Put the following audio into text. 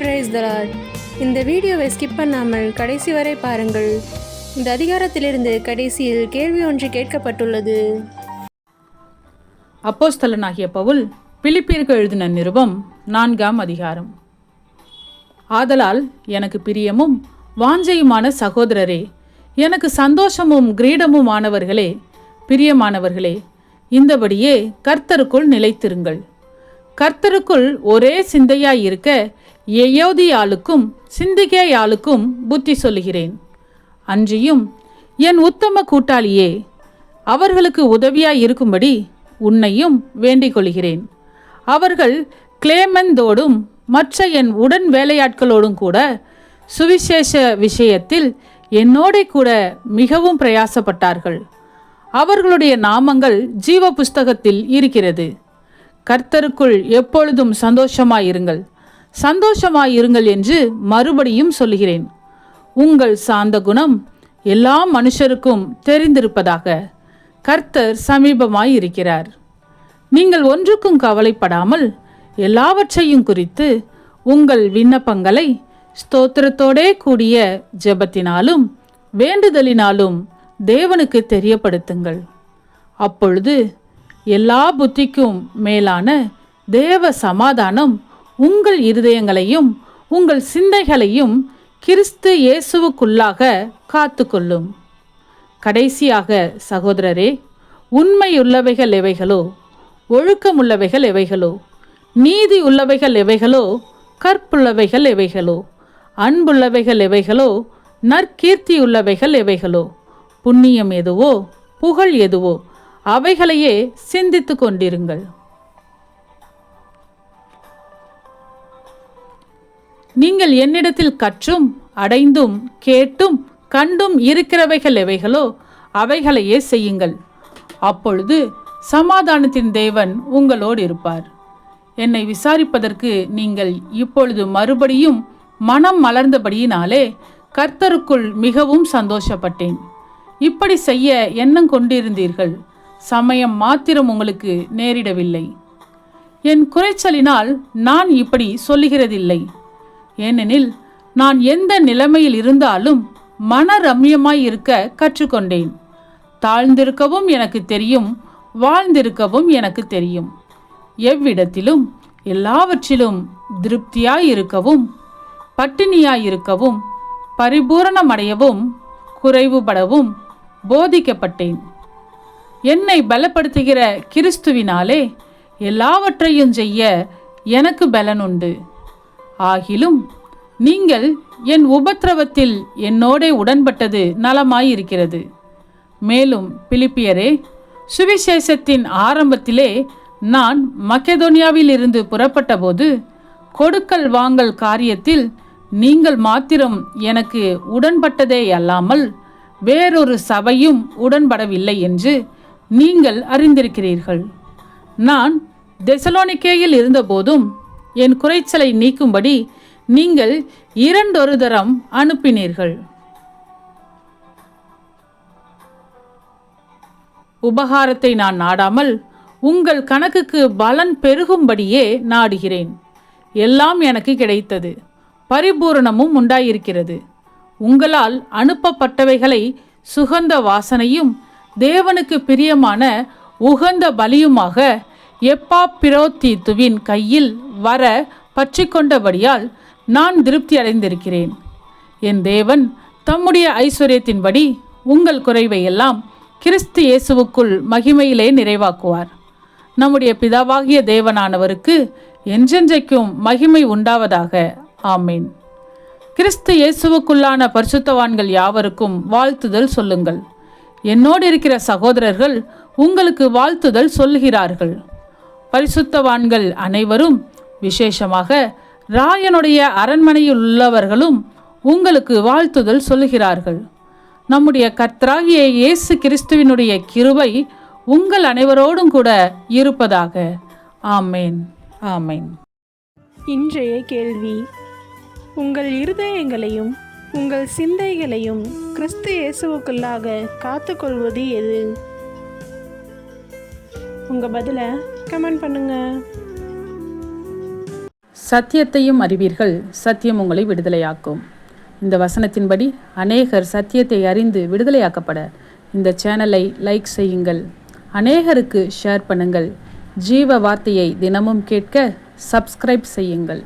Price தலாட் இந்த வீடியோவை skip பண்ணாமல் கடைசி வரை பாருங்கள். இந்த அதிகாரத்திலிருந்து கடைசியில் கேள்வி ஒன்று கேட்கப்பட்டுள்ளது. அப்போஸ்தலனாகிய பவுல் பிலிப்பியருக்கு எழுதின நிருபம் நான்காம் அதிகாரம். ஆதலால் எனக்கு பிரியமும் வாஞ்சையுமான சகோதரரே எனக்கு சந்தோஷமும் கிரீடமுமானவர்களே பிரியமானவர்களே இந்தபடியே கர்த்தருக்குள் நிலைத்திருங்கள். கர்த்தருக்குள் ஒரே சிந்தையாயிருக்க எயோதியாளுக்கும் சிந்திகேயாளுக்கும் புத்தி சொல்லுகிறேன். அன்றியும் என் உத்தம கூட்டாளியே அவர்களுக்கு உதவியாய் இருக்கும்படி உன்னையும் வேண்டிக் கொள்கிறேன் அவர்கள் கிளேமந்தோடும் மற்ற என் உடன் வேலையாட்களோடும் கூட சுவிசேஷ விஷயத்தில் என்னோட கூட மிகவும் பிரயாசப்பட்டார்கள். அவர்களுடைய நாமங்கள் ஜீவ புஸ்தகத்தில் இருக்கிறது. கர்த்தருக்குள் எப்பொழுதும் சந்தோஷமாயிருங்கள். சந்தோஷமாயிருங்கள் என்று மறுபடியும் சொல்கிறேன் உங்கள் சாந்த குணம் எல்லா மனுஷருக்கும் தெரிந்திருப்பதாக கர்த்தர் சமீபமாய் இருக்கிறார் நீங்கள் ஒன்றுக்கும் கவலைப்படாமல் எல்லாவற்றையும் குறித்து உங்கள் விண்ணப்பங்களை ஸ்தோத்திரத்தோடே கூடிய ஜெபத்தினாலும் வேண்டுதலினாலும் தேவனுக்கு தெரியப்படுத்துங்கள். அப்பொழுது எல்லா புத்திக்கும் மேலான தேவ சமாதானம் உங்கள் இருதயங்களையும் உங்கள் சிந்தைகளையும் கிறிஸ்து இயேசுவுக்குள்ளாக காத்துக்கொள்ளும். கடைசியாக சகோதரரே உண்மையுள்ளவைகள் எவைகளோ ஒழுக்கமுள்ளவைகள் எவைகளோ நீதி உள்ளவைகள் எவைகளோ கற்புள்ளவைகள் எவைகளோ அன்புள்ளவைகள் எவைகளோ நற்கீர்த்தியுள்ளவைகள் எவைகளோ புண்ணியம் எதுவோ புகழ் எதுவோ அவைகளையே சிந்தித்து கொண்டிருங்கள். நீங்கள் என்னிடத்தில் கற்றும் அடைந்தும் கேட்டும் கண்டும் இருக்கிறவைகள் எவைகளோ அவைகளையே செய்யுங்கள். அப்பொழுது சமாதானத்தின் தேவன் உங்களோடு இருப்பார். என்னை விசாரிப்பதற்கு நீங்கள் இப்பொழுது மறுபடியும் மனம் மலர்ந்தபடியினாலே கர்த்தருக்குள் மிகவும் சந்தோஷப்பட்டேன். இப்படி செய்ய எண்ணம் கொண்டிருந்தீர்கள். சமயம் மாத்திரம் உங்களுக்கு நேரிடவில்லை. என் குறைச்சலினால் நான் இப்படி சொல்லுகிறதில்லை. ஏனெனில் நான் எந்த நிலைமையில் இருந்தாலும் மன ரம்யமாய் இருக்க கற்றுக்கொண்டேன். தாழ்ந்திருக்கவும் எனக்கு தெரியும் வாழ்ந்திருக்கவும் எனக்கு தெரியும். எவ்விடத்திலும் எல்லாவற்றிலும் திருப்தியாய் இருக்கவும் பட்டினியாய் இருக்கவும் பரிபூரணமடையவும் குறைவுபடவும் போதிக்கப்பட்டேன். என்னை பலப்படுத்துகிற கிறிஸ்துவினாலே எல்லாவற்றையும் செய்ய எனக்கு பலன் உண்டு ஆகிலும் நீங்கள் என் உபத்திரவத்தில் என்னோடே உடன்பட்டது நலமாயிருக்கிறது. மேலும் பிலிப்பியரே சுவிசேஷத்தின் ஆரம்பத்திலே நான் மக்கெதோனியாவிலிருந்து புறப்பட்டபோது கொடுக்கல் வாங்கல் காரியத்தில் நீங்கள் மாத்திரம் எனக்கு உடன்பட்டதே அல்லாமல் வேறொரு சபையும் உடன்படவில்லை என்று நீங்கள் அறிந்திருக்கிறீர்கள். நான் தெசலோனிக்கேயில் இருந்தபோதும் என் குறைச்சலை நீக்கும்படி நீங்கள் இரண்டொரு தரம் அனுப்பினீர்கள். உபகாரத்தை நான் நாடாமல் உங்கள் கணக்குக்கு பலன் பெருகும்படியே நாடுகிறேன். எல்லாம் எனக்கு கிடைத்தது. பரிபூரணமும் உண்டாயிருக்கிறது. உங்களால் அனுப்பப்பட்டவைகளை சுகந்த வாசனையும் தேவனுக்கு பிரியமான உகந்த பலியுமாக எப்பா பிரோத்தீத்துவின் கையில் வர பற்றிக்கொண்டபடியால் நான் திருப்தி அடைந்திருக்கிறேன். என் தேவன் தம்முடைய ஐஸ்வர்யத்தின்படி உங்கள் குறைவை எல்லாம் கிறிஸ்து இயேசுவுக்குள் மகிமையிலே நிறைவாக்குவார். நம்முடைய பிதாவாகிய தேவனானவருக்கு என்றென்றைக்கும் மகிமை உண்டாவதாக. ஆமேன். கிறிஸ்து இயேசுவுக்குள்ளான பரிசுத்தவான்கள் யாவருக்கும் வாழ்த்துதல் சொல்லுங்கள். என்னோடு இருக்கிற சகோதரர்கள் உங்களுக்கு வாழ்த்துதல் சொல்லுகிறார்கள். பரிசுத்தவான்கள் அனைவரும் விசேஷமாக ராயனுடைய அரண்மனையில் உள்ளவர்களும் உங்களுக்கு வாழ்த்துதல் சொல்லுகிறார்கள். நம்முடைய கர்த்தராகிய இயேசு கிறிஸ்துவினுடைய கிருபை உங்கள் அனைவரோடும் கூட இருப்பதாக. ஆமேன். ஆமேன். இன்றைய கேள்வி உங்கள் இருதயங்களையும் உங்கள் சிந்தைகளையும் கிறிஸ்து இயேசுவுக்குள்ளாக காத்துக்கொள்வது எது? உங்கள் பதிலை கமெண்ட் பண்ணுங்கள் சத்தியத்தையும் அறிவீர்கள் சத்தியம் உங்களை விடுதலையாக்கும். இந்த வசனத்தின்படி அநேகர் சத்தியத்தை அறிந்து விடுதலையாக்கப்பட. இந்த சேனலை லைக் செய்யுங்கள் அநேகருக்கு ஷேர் பண்ணுங்கள் ஜீவ வார்த்தையை தினமும் கேட்க சப்ஸ்கிரைப் செய்யுங்கள்.